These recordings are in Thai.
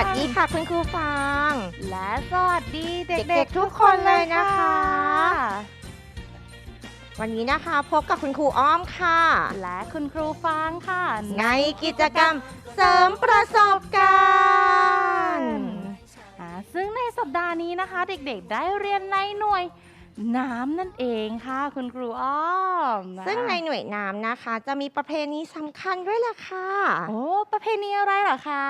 วัสดีค่ะคุณครูฟางและสวัสดีเเด็ด็กกๆๆทุทุกกคคนนเลเลยยนะนะคะคะ วันนี้นะคะพบกับคุณครูอ้อมค่ะ และคุณครูฟางค่ะ ในกิจกรรมเสริมประสบการณ์อ่าซึ่งในสัปดาห์นี้นะคะ เด็กๆได้เรียนในหน่วย น้ำนั่นเองค่ะคุณครูอ้อมซึ่งในหน่วยน้ำนะคะ จะมีประเพณีสำคัญด้วยล่ะค่ะ โอ้ประเพณีอะไรเหรอคะ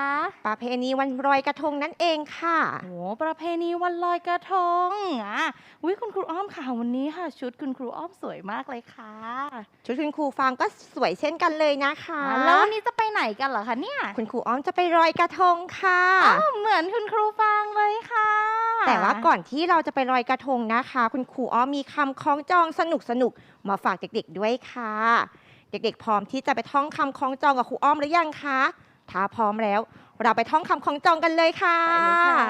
ประเพณีวันลอยกระทงนั่นเองค่ะ โอ้ประเพณีวันลอยกระทงอะวิคุณครูอ้อมค่ะวันนี้ค่ะ ชุดคุณครูอ้อมสวยมากเลยค่ะ ชุดคุณครูฟางก็สวยเช่นกันเลยนะคะอ่าแล้ววันนี้จะไปไหนกันเหรอคะเนี่ยคุณครูอ้อมจะไปลอยกระทงค่ะอ้าวเหมือนคุณครูฟางเลยค่ะ แต่ว่าก่อนที่เราจะไปลอยกระทงนะคะ คุณครูอ้อมมีคำคล้องจองสนุกสนุกๆมาฝากเด็กๆด้วยค่ะ เด็กๆ พร้อมที่จะไปท่องคำคล้องจองกับครูอ้อมหรือยังคะถ้าพร้อมแล้ว เราไปท่องคำคล้องจองกันเลยค่ะไปเลยค่ะ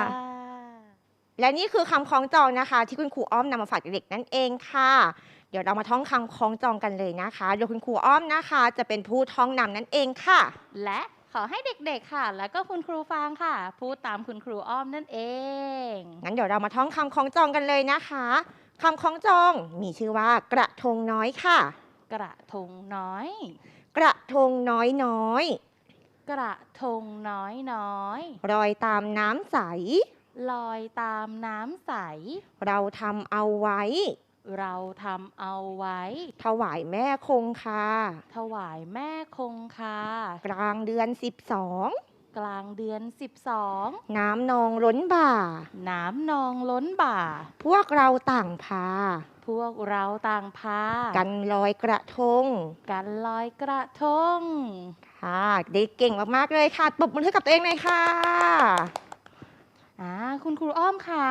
และนี่คือคำคล้องจองนะคะ ที่คุณครูอ้อมนำมาฝากเด็กๆนั่นเองค่ะ เดี๋ยวเรามาท่องคำคล้องจองกันเลยนะคะโดยคุณครูอ้อมนะคะ จะเป็นผู้ท่องนำนั่นเองค่ะ และขอให้เด็กๆ ค่ะ แล้วก็คุณครูฟางค่ะ พูดตามคุณครูอ้อมนั่นเอง งั้นเดี๋ยวเรามาท่องคำคล้องจองกันเลยนะคะ คำคล้องจองมีชื่อว่ากระทงน้อยค่ะ กระทงน้อย กระทงน้อยน้อย กระทงน้อยน้อยรอยตามน้ำใส ลอยตามน้ำใส เราทำเอาไว้ เราทำเอาไว้ ถวายแม่คงคาถวายแม่คงคากลางเดือน กลางเดือน12 12 น้ำนองล้นบ่า น้ำนองล้นบ่า พวกเราต่างพา พวกเราต่างพา กันลอยกระทง กันลอยกระทง ค่ะได้เก่งมาก ๆ เลยค่ะปรบมือให้กับตัวเองเลยค่ะอ่าคุณครูอ้อมคะ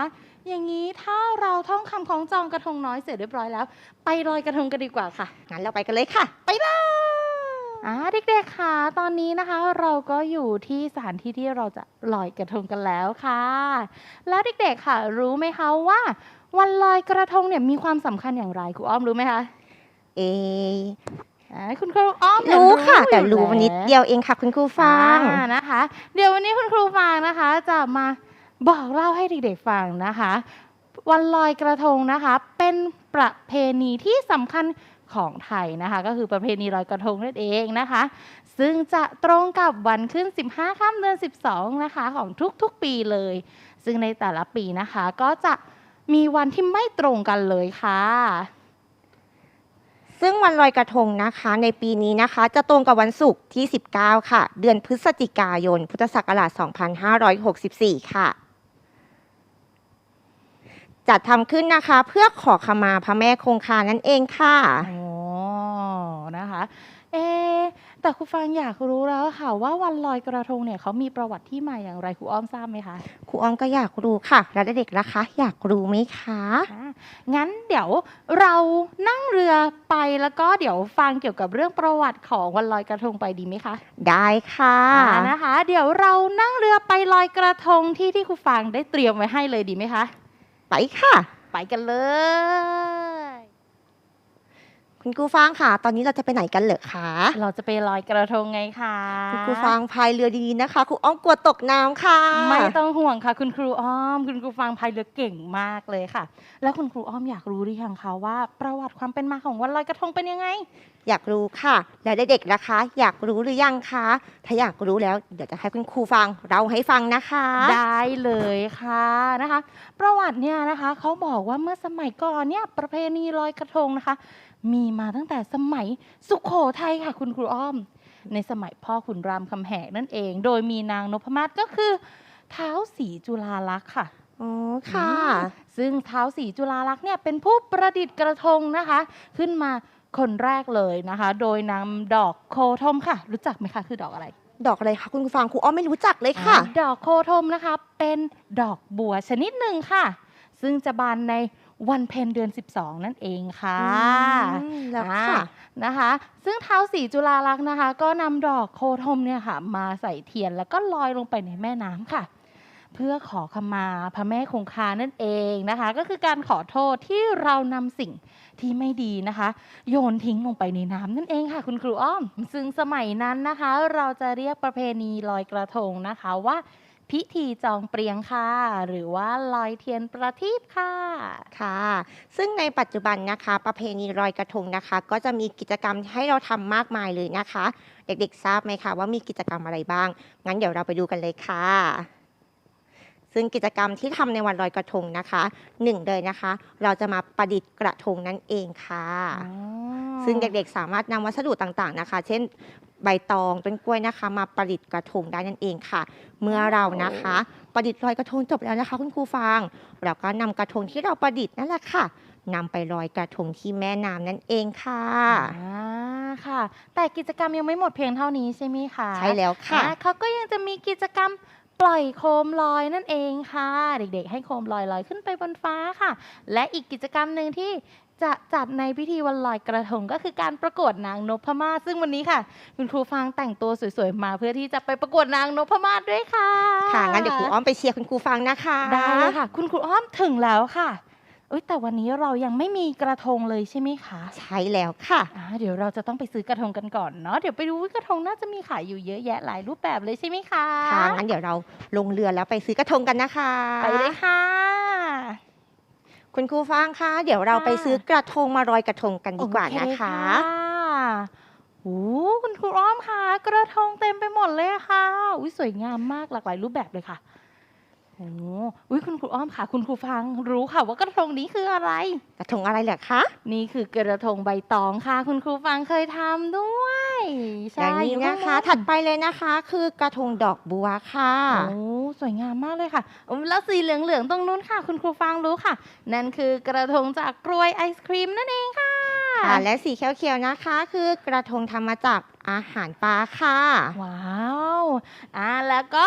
อย่างนี้ถ้าเราท่องคำของจองกระทงน้อยเสร็จเรียบร้อยแล้ว ไปลอยกระทงกันดีกว่าค่ะ งั้นเราไปกันเลยค่ะ ไปเลย อ่าเด็กๆค่ะตอนนี้นะคะ เราก็อยู่ที่สถานที่ที่เราจะลอยกระทงกันแล้วค่ะ แล้วเด็กๆค่ะ รู้ไหมคะว่า วันลอยกระทงเนี่ยมีความสำคัญอย่างไรครูอ้อมรู้ไหมคะเออ่าคุณครูอ้อมเนี่ยรู้ค่ะแต่อยู่รู้แล้วนิดเดียวเองค่ะ คุณครูฟังอ่านะคะ เดี๋ยววันนี้คุณครูฟางนะคะ จะมาบอกเล่าให้เด็กๆฟังนะคะ วันลอยกระทงนะคะ เป็นประเพณีที่สำคัญ ของไทยนะคะ ก็คือประเพณีลอยกระทงนั่นเองนะคะ ซึ่งจะตรงกับวันขึ้น 15ค่ำเดือน 12 นะคะ ของทุกๆปีเลย ซึ่งในแต่ละปีนะคะก็จะมีวันที่ไม่ตรงกันเลยค่ะ ซึ่งวันลอยกระทงนะคะ ในปีนี้นะคะ จะตรงกับวันศุกร์ที่ 19 ค่ะ เดือนพฤศจิกายน พุทธศักราช 2564 ค่ะ จัดทำขึ้นนะคะ เพื่อขอขมาพระแม่คงคานั่นเองค่ะ อ๋อ นะคะ เอะแต่ครูฟังอยากรู้แล้วค่ะว่าวันลอยกระทงเนี่ยเขามีประวัติที่มาอย่างไรครูอ้อมทราบไหมคะครูอ้อมก็อยากรู้ค่ะ แล้วเด็กๆล่ะคะ อยากรู้ไหมคะอะงั้นเดี๋ยวเรานั่งเรือไปแล้วก็เดี๋ยวฟังเกี่ยวกับเรื่องประวัติของวันลอยกระทงไปดีไหมคะได้ค่ะ อ่านะคะ เดี๋ยวเรานั่งเรือไปลอยกระทงที่ที่ครูฟังได้เตรียมไว้ให้เลยดีไหมคะ ไปค่ะ ไปกันเลย คุณครูฟางค่ะ ตอนนี้เราจะไปไหนกันเหรอคะเราจะไปลอยกระทงไงคะคุณครูฟางพายเรือดีๆนะคะครูอ้อมกลัวตกน้ำค่ะ ไม่ต้องห่วงค่ะ คุณครูอ้อม คุณครูฟังพายเรือเก่งมากเลยค่ะ แล้วคุณครูอ้อมอยากรู้หรือยังคะว่า ประวัติความเป็นมาของวันลอยกระทงเป็นยังไง อยากรู้ค่ะ แล้วเด็กๆล่ะคะ อยากรู้หรือยังคะ ถ้าอยากรู้แล้วเดี๋ยวจะให้คุณครูฟังเราให้ฟังนะคะ ได้เลยค่ะนะคะ ประวัติเนี่ยนะคะเขาบอกว่าเมื่อสมัยก่อนเนี่ยประเพณีลอยกระทงนะคะ มีมาตั้งแต่สมัยสุขโขทัยค่ะคุณครูอ้อม ในสมัยพ่อขุนรามคำแหงนั่นเอง โดยมีนางนพมาศก็คือเท้าวศรีจุฬาลักษณ์ค่ะอ๋อค่ะ ซึ่งเท้าวศรีจุฬาลักษณ์เนี่ยเป็นผู้ประดิษฐ์กระทงนะคะ ขึ้นมาคนแรกเลยนะคะ โดยนำดอกโคธมค่ะ รู้จักไหมคะคือดอกอะไร ดอกอะไรคะคุณครูฟังครูอ้อมไม่รู้จักเลยค่ะอ่าดอกโคธมนะคะ เป็นดอกบัวชนิดหนึ่งค่ะ ซึ่งจะบานใน วันเพ็ญเดือน 12 นั่นเองค่ะอืมแล้วค่ะอ่านะคะ ซึ่งเท้าวศรีจุฬาลักษณ์นะคะ ก็นำดอกโคธมเนี่ยค่ะ มาใส่เทียนแล้วก็ลอยลงไปในแม่น้ำค่ะ เพื่อขอขมาพระแม่คงคานั่นเองนะคะ ก็คือการขอโทษที่เรานำสิ่งที่ไม่ดีนะคะ โยนทิ้งลงไปในน้ำนั่นเองค่ะ คุณครูอ้อม ซึ่งสมัยนั้นนะคะ เราจะเรียกประเพณีลอยกระทงนะคะว่า พิธีจองเปรียงค่ะ หรือว่าลอยเทียนประทีปค่ะ ค่ะ ซึ่งในปัจจุบันนะคะ ประเพณีลอยกระทงนะคะ ก็จะมีกิจกรรมให้เราทำมากมายเลยนะคะ เด็กๆทราบไหมคะว่ามีกิจกรรมอะไรบ้าง งั้นเดี๋ยวเราไปดูกันเลยค่ะ ซึ่งกิจกรรมที่ทำในวันลอยกระทงนะคะหนึ่งเลยนะคะ เราจะมาประดิษฐ์กระทงนั่นเองค่ะ ซึ่งเด็กๆสามารถนำวัสดุต่างๆนะคะ เช่น ใบตองต้นกล้วยนะคะ มาประดิษฐ์กระทงได้นั่นเองค่ะ เมื่อเรานะคะ ประดิษฐ์ลอยกระทงจบแล้วนะคะ คุณครูฟังเราก็นำกระทงที่เราประดิษฐ์นั่นแหละค่ะนำไปลอยกระทงที่แม่น้ำนั่นเองค่ะ อ่าค่ะ แต่กิจกรรมยังไม่หมดเพียงเท่านี้ใช่ไหมคะใช่แล้วค่ะ อ่าเขาก็ยังจะมีกิจกรรมปล่อยโคมลอยนั่นเองค่ะ เด็กๆ ให้โคมลอยลอยขึ้นไปบนฟ้าค่ะ และอีกกิจกรรมหนึ่งที่ จะจัดในพิธีวันลอยกระทงก็คือการประกวดนางนพมาศซึ่งวันนี้ค่ะ คุณครูฟังแต่งตัวสวยๆมาเพื่อที่จะไปประกวดนางนพมาศด้วยค่ะค่ะงั้นเดี๋ยวครูอ้อมไปเชียร์คุณครูฟังนะคะได้เลยค่ะ คุณครูอ้อมถึงแล้วค่ะเอ้ยแต่วันนี้เรายังไม่มีกระทงเลยใช่ไหมคะใช่แล้วค่ะอ่าเดี๋ยวเราจะต้องไปซื้อกระทงกันก่อนเนาะเดี๋ยวไปดูว่ากระทงน่าจะมีขายอยู่เยอะแยะหลายรูปแบบเลยใช่ไหมคะค่ะงั้นเดี๋ยวเราลงเรือแล้วไปซื้อกระทงกันนะคะ ไปเลยค่ะ คุณครูฟังคะเดี๋ยวเราไปซื้อกระทงมาลอยกระทงกันดีกว่าโอเนะคะโอ้คุณครูอ้อมค่ะ กระทงเต็มไปหมดเลยอะค่ะอุ้ยสวยงามมากหลากหลายรูปแบบเลยค่ะ โอ้อุ้ยคุณครูอ้อมค่ะ คุณครูฟังรู้ค่ะว่ากระทงนี้คืออะไร กระทงอะไรเหรอคะ นี่คือกระทงใบตองค่ะ คุณครูฟังเคยทำด้วยอใช่ย่างนี้อยู่นะข้างคะ ถัดไปเลยนะคะ คือกระทงดอกบัวค่ะ โอ้สวยงามมากเลยค่ะอืมแล้วสีเหลืองๆตรงนู้นค่ะ คุณครูฟังรู้ค่ะ นั่นคือกระทงจากกล้วยไอศครีมนั่นเองค่ะ ค่ะและสีเขียวๆนะคะ คือกระทงทำมาจากอาหารปลาค่ะ ว้าว อ่า แล้วก็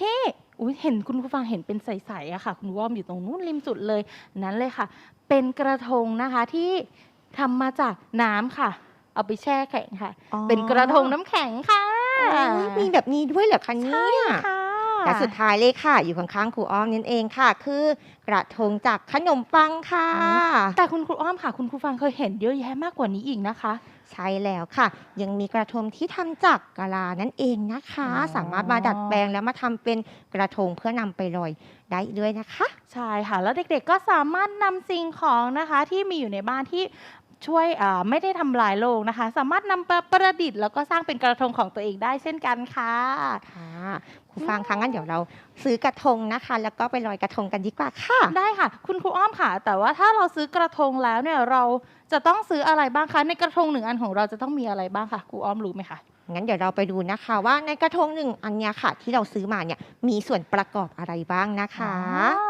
ที่อุ้ยเห็นคุณผู้ฟังเห็นเป็นใสๆอะค่ะ คุณวอมอยู่ตรงนู้นริมสุดเลย นั้นเลยค่ะ เป็นกระทงนะคะที่ทำมาจากน้ำค่ะ เอาไปแช่แข็งค่ะ อ๋อ เป็นกระทงน้ำแข็งค่ะโอ้ยมีแบบนี้ด้วยเหรอคะเนี่ใช่ยค่ะและสุดท้ายเลยค่ะ อยู่ข้างๆครูอ้อมนั่นเองค่ะ คือกระทงจากขนมปังค่ะ แต่คุณครูอ้อมค่ะ คุณครูฟังเคยเห็นเยอะแยะมากกว่านี้อีกนะคะ ใช่แล้วค่ะ ยังมีกระทงที่ทำจากกะลานั่นเองนะคะ อ๋อ สามารถมาดัดแปลงแล้วมาทำเป็นกระทงเพื่อนำไปลอยได้ด้วยนะคะ ใช่ค่ะ แล้วเด็กๆก็สามารถนำสิ่งของนะคะที่มีอยู่ในบ้านที่ช่วยอ่าไม่ได้ทำลายโลกนะคะ สามารถนำไปประดิษฐ์แล้วก็สร้างเป็นกระทงของตัวเองได้เช่นกันค่ะ ค่ะครูฟังคะงั้นเดี๋ยวเราซื้อกระทงนะคะ แล้วก็ไปลอยกระทงกันดีกว่าค่ะ ได้ค่ะ คุณครูอ้อมค่ะ แต่ว่าถ้าเราซื้อกระทงแล้วเนี่ยเรา จะต้องซื้ออะไรบ้างคะ ในกระทงหนึ่งอันของเราจะต้องมีอะไรบ้างคะครูอ้อมรู้ไหมคะงั้นเดี๋ยวเราไปดูนะคะว่าในกระทงหนึ่งอันเนี้ยค่ะ ที่เราซื้อมาเนี่ยมีส่วนประกอบอะไรบ้างนะคะ อ๋อ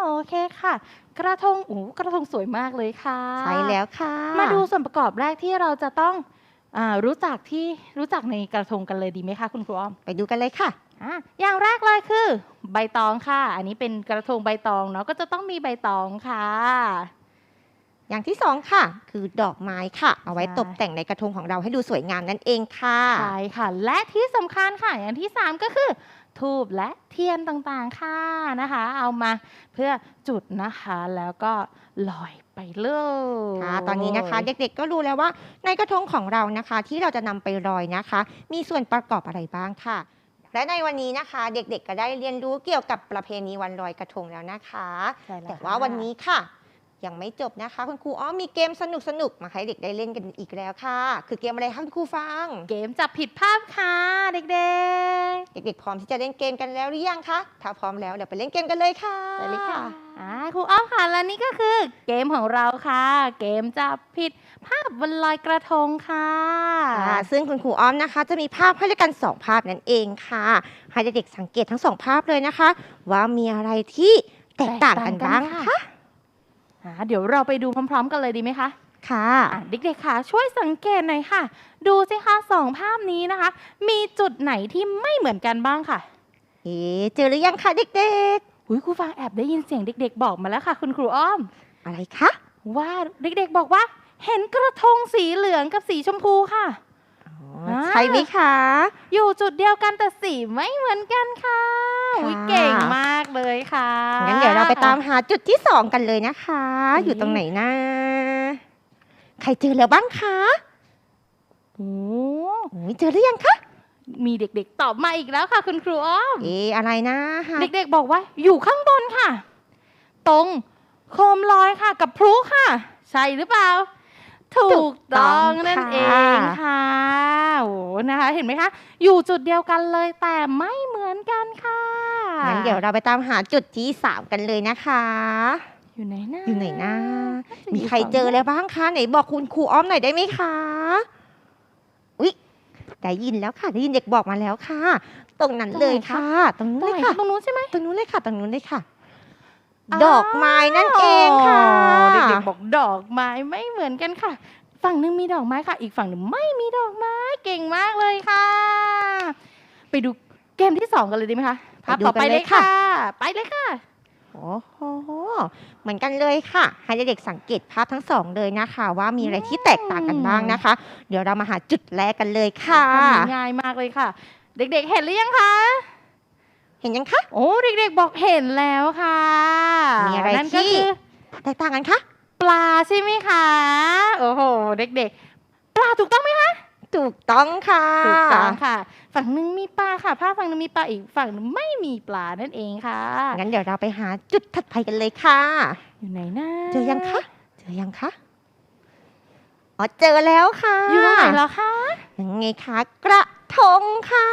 โอเคค่ะ กระทงโอ้กระทงสวยมากเลยค่ะ ใช่แล้วค่ะ มาดูส่วนประกอบแรกที่เราจะต้องอารู้จักที่รู้จักในกระทงกันเลยดีไหมคะคุณครูอ้อมไปดูกันเลยค่ะ อะอย่างแรกเลยคือ ใบตองค่ะ อันนี้เป็นกระทงใบตองเนาะก็จะต้องมีใบตองค่ะ อย่างที่สองค่ะ คือดอกไม้ค่ะ เอาไว้ใช่ตกแต่งในกระทงของเราให้ดูสวยงามนั่นเองค่ะใช่ค่ะ และที่สำคัญค่ะ อย่างที่สามก็คือทูบและเทียนต่างๆค่ะนะคะ เอามาเพื่อจุดนะคะแล้วก็ลอยไปเลยค่ะตอนนี้นะคะ เด็กๆก็รู้แล้วว่า ในกระทงของเรานะคะ ที่เราจะนำไปลอยนะคะ มีส่วนประกอบอะไรบ้างค่ะ และในวันนี้นะคะ เด็กๆก็ได้เรียนรู้เกี่ยวกับประเพณีวันลอยกระทงแล้วนะคะใช่ล้แต่ค่ะว่าวันนี้ค่ะ ยังไม่จบนะคะ คุณครูอ้อมมีเกมสนุกๆมาให้เด็กได้เล่นกันอีกแล้วค่ะ คือเกมอะไรคะคุณครูฟัง เกมจับผิดภาพค่ะเด็กเด็กๆพร้อมที่จะเล่นเกมกันแล้วหรือยังคะถ้าพร้อมแล้วเดี๋ยวไปเล่นเกมกันเลยค่ะๆไปเลยค่ะอ่าครูอ้อมค่ะและนี่ก็คือ เกมของเราค่ะ เกมจับผิดภาพบนลอยกระทงค่ะค่ะซึ่งคุณครูอ้อมนะคะ จะมีภาพให้ด้วยกันสองภาพนั่นเองค่ะให้เด็กๆสังเกตทั้งสองภาพเลยนะคะ ว่ามีอะไรที่แตกต่างกันบ้างแตกต่างกันคะค่ะอ่า เดี๋ยวเราไปดูพร้อม ๆ กันเลยดีไหมคะค่ะอะเด็กๆค่ะ ช่วยสังเกตหน่อยค่ะ ดูสิคะสองภาพนี้นะคะ มีจุดไหนที่ไม่เหมือนกันบ้างค่ะ เอ๊ะเจอหรือยังคะเด็กหุยครูฟังแอบได้ยินเสียงเด็ก ๆ บอกมาแล้วค่ะ คุณครูอ้อมๆอะไรคะว่าเด็กๆบอกว่า เห็นกระทงสีเหลืองกับสีชมพูค่ะอ๋ออ่า ใช่ไหมคะ อยู่จุดเดียวกันแต่สีไม่เหมือนกันค่ะค่ะหุยเก่งมากเลยค่ะ งั้นเดี๋ยวเราไปตามหาจุดที่สองกันเลยนะคะอุ๊ยอยู่ตรงไหนนะใครเจอแล้วบ้างคะโอ้โอ้ยเจอหรือยังคะมีเด็กๆ ตอบมาอีกแล้วค่ะ คุณครูอ้อม เอะอะไรนะฮะเด็กๆบอกว่า อยู่ข้างบนค่ะ ตรงโคมลอยค่ะ กับพลุค่ะ ใช่หรือเปล่า ถูกต้องนั่นเองค่ะโอ้นะคะ เห็นไหมคะ อยู่จุดเดียวกันเลยแต่ไม่เหมือนกันค่ะงั้นเดี๋ยวเราไปตามหาจุดที่สามกันเลยนะคะ อยู่ไหนนะอยู่ไหนนะจะมียู่ใครเจอแล้วบ้างคะไหนบอกคุณครูอ้อมหน่อยได้ไหมคะอุ๊ยได้ยินแล้วค่ะได้ยินเด็กบอกมาแล้วค่ะ ตรงนั้นเลยค่ะ ตรงนู้นตรงเลยไหนค่ะตรงนู้นใช่ไหมตรงนู้นเลยค่ะ ตรงนู้นเลยค่ะอ้าว ดอกไม้นั่นเองค่ะเด็กๆบอกดอกไม้ไม่เหมือนกันค่ะ ฝั่งหนึงมีดอกไม้ค่ะ อีกฝั่งหนึ่งไม่มีดอกไม้เก่งมากเลยค่ะ ไปดูเกมที่สองกันเลยดีไหมคะภาพต่อไปเลยค่ะ ไปเลยค่ะโอ้โหเหมือนกันเลยค่ะ ให้เด็กๆสังเกตภาพทั้งสองเลยนะคะ ว่ามีอะไรที่แตกต่างกันบ้างนะคะ เดี๋ยวเรามาหาจุดแรกกันเลยค่ะภาพนี้ง่ายมากเลยค่ะ เด็กๆเห็นหรือยังคะ เห็นยังคะ โอ้เด็กๆบอกเห็นแล้วค่ะมีอะไรนั่นก็ที่คือแตกต่างกันคะปลาใช่ไหมคะโอ้โหเด็กๆ ปลาถูกต้องไหมคะถูกต้องค่ะถูกต้องค่ะ ฝั่งหนึ่งมีปลาค่ะภาพฝั่งหนึ่งมีปลาอีกฝั่งหนึ่งไม่มีปลานั่นเองค่ะงั้นเดี๋ยวเราไปหาจุดถัดไปกันเลยค่ะ อยู่ไหนนะเจอยังคะเจอยังคะอ๋อเจอแล้วค่ะ อยู่ตรงไหนเหรอคะยังไงคะกระ ทงค่ะ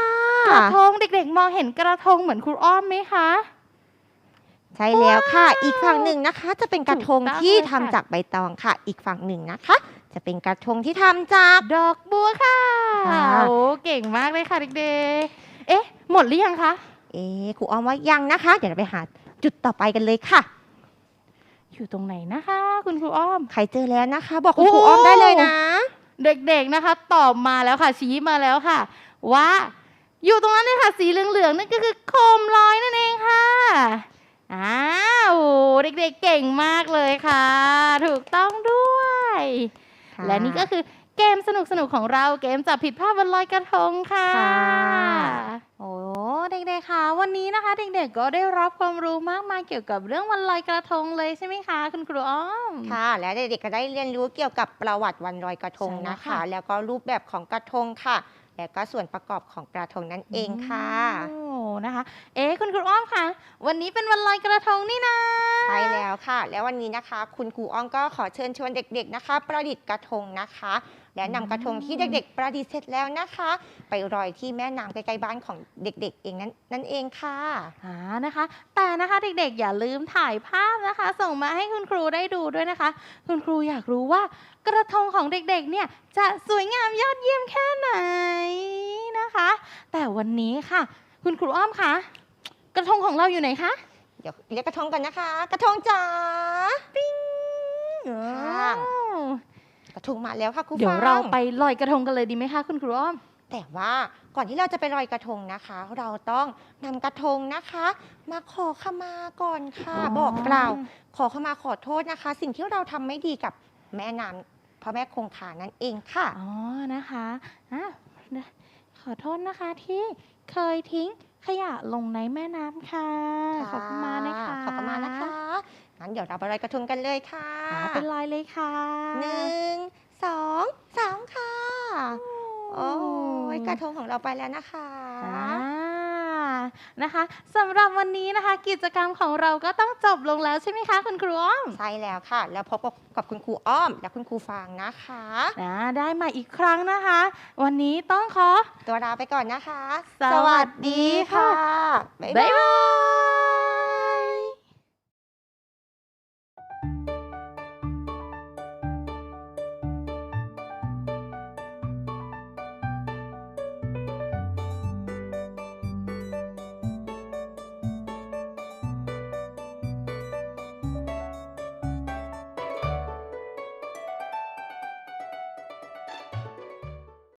กระทงเด็กๆ มองเห็นกระทงเหมือนครูอ้อมไหมคะ ใช่แล้วค่ะว้าวอีกฝั่งหนึ่งนะคะ จะเป็นกระทงถูกต้องที่เลยทำค่ะจากใบตองค่ะ อีกฝั่งหนึ่งนะคะ จะเป็นกระทงที่ทำจาก ดอกบัวค่ะค่ะ โอ้เก่งมากเลยค่ะเด็กๆ เอ๊ะ หมดหรือยังคะ เอ๊ะครูอ้อมว่ายังนะคะ เดี๋ยวเราไปหาจุดต่อไปกันเลยค่ะ อยู่ตรงไหนนะคะ คุณครูอ้อม ใครเจอแล้วนะคะ บอกคุณโอ้ครูอ้อมได้เลยนะ เด็กๆนะคะ ตอบมาแล้วค่ะ ชี้มาแล้วค่ะ ว่า อยู่ตรงนั้นเลยค่ะ สีเหลืองๆนั่นก็คือโคมลอยนั่นเองค่ะอ้าวเด็กๆเก่งมากเลยค่ะ ถูกต้องด้วยค่ะและนี่ก็คือเกมสนุกๆของเราเกมจับผิดภาพวันลอยกระทงค่ะค่ะโอ้ เด็กๆค่ะวันนี้นะคะ เด็กๆก็ได้รับความรู้มากมายเกี่ยวกับเรื่องวันลอยกระทงเลยใช่ไหมคะ คุณครูอ้อม ค่ะ และเด็กๆก็ได้เรียนรู้เกี่ยวกับประวัติวันลอยกระทงใช่แล้วนะคะค่ะแล้วก็รูปแบบของกระทงค่ะ และก็ส่วนประกอบของกระทงนั่นเองค่ะโอ้ นะคะ เอ๊ะคุณครูอ้อมคะวันนี้เป็นวันลอยกระทงนี่นะ ใช่แล้วค่ะ แล้ววันนี้นะคะ คุณครูอ้อมก็ขอเชิญชวนเด็กๆนะคะ ประดิษฐ์กระทงนะคะ และนำกระทงที่เด็กๆ ประดิษฐ์เสร็จแล้วนะคะ ไปลอยที่แม่น้ำใกล้ๆบ้านของเด็ก ๆ เองนั้นนั่นเองค่ะ อ่านะคะ แต่นะคะเด็กๆ อย่าลืมถ่ายภาพนะคะ ส่งมาให้คุณครูได้ดูด้วยนะคะ คุณครูอยากรู้ว่ากระทงของเด็กๆ เนี่ยจะสวยงามยอดเยี่ยมแค่ไหนนะคะ แต่วันนี้ค่ะ คุณครูอ้อมคะกระทงของเราอยู่ไหนคะ เดี๋ยวเรียกกระทงกันนะคะ กระทงจ๋าค่ะกระทงมาแล้วค่ะครูเดี๋ยวฟงเราไปลอยกระทงกันเลยดีไหมคะ คุณครูอ้อม แต่ว่าก่อนที่เราจะไปลอยกระทงนะคะ เราต้องนำกระทงนะคะ มาขอขมาก่อนค่ะอ๋อบอกกล่าว ขอขมาขอโทษนะคะ สิ่งที่เราทำไม่ดีกับแม่น้ำพระแม่คงคานั่นเองค่ะ อ๋อ นะคะอะ ขอโทษนะคะที่เคยทิ้งขยะลงในแม่น้ำค่ะ ขอบคุณมากนะคะ ขอบคุณมากนะคะ งั้นเดี๋ยวเราไปลอยกระทงกันเลยค่ะอ่าเป็นลอยเลยค่ะหนึ่งสองสามค่ะ โอ้ยกระทงของเราไปแล้วนะคะอ่า นะคะสำหรับวันนี้นะคะ กิจกรรมของเราก็ต้องจบลงแล้วใช่ไหมคะคุณครูอ้อม ใช่แล้วค่ะ แล้วพบกับคุณครูอ้อม และคุณครูฟางนะคะนะได้มาอีกครั้งนะคะ วันนี้ต้องขอตัวลาไปก่อนนะคะ สวัสดีค่ะ บ๊ายบ๊าบายยบาย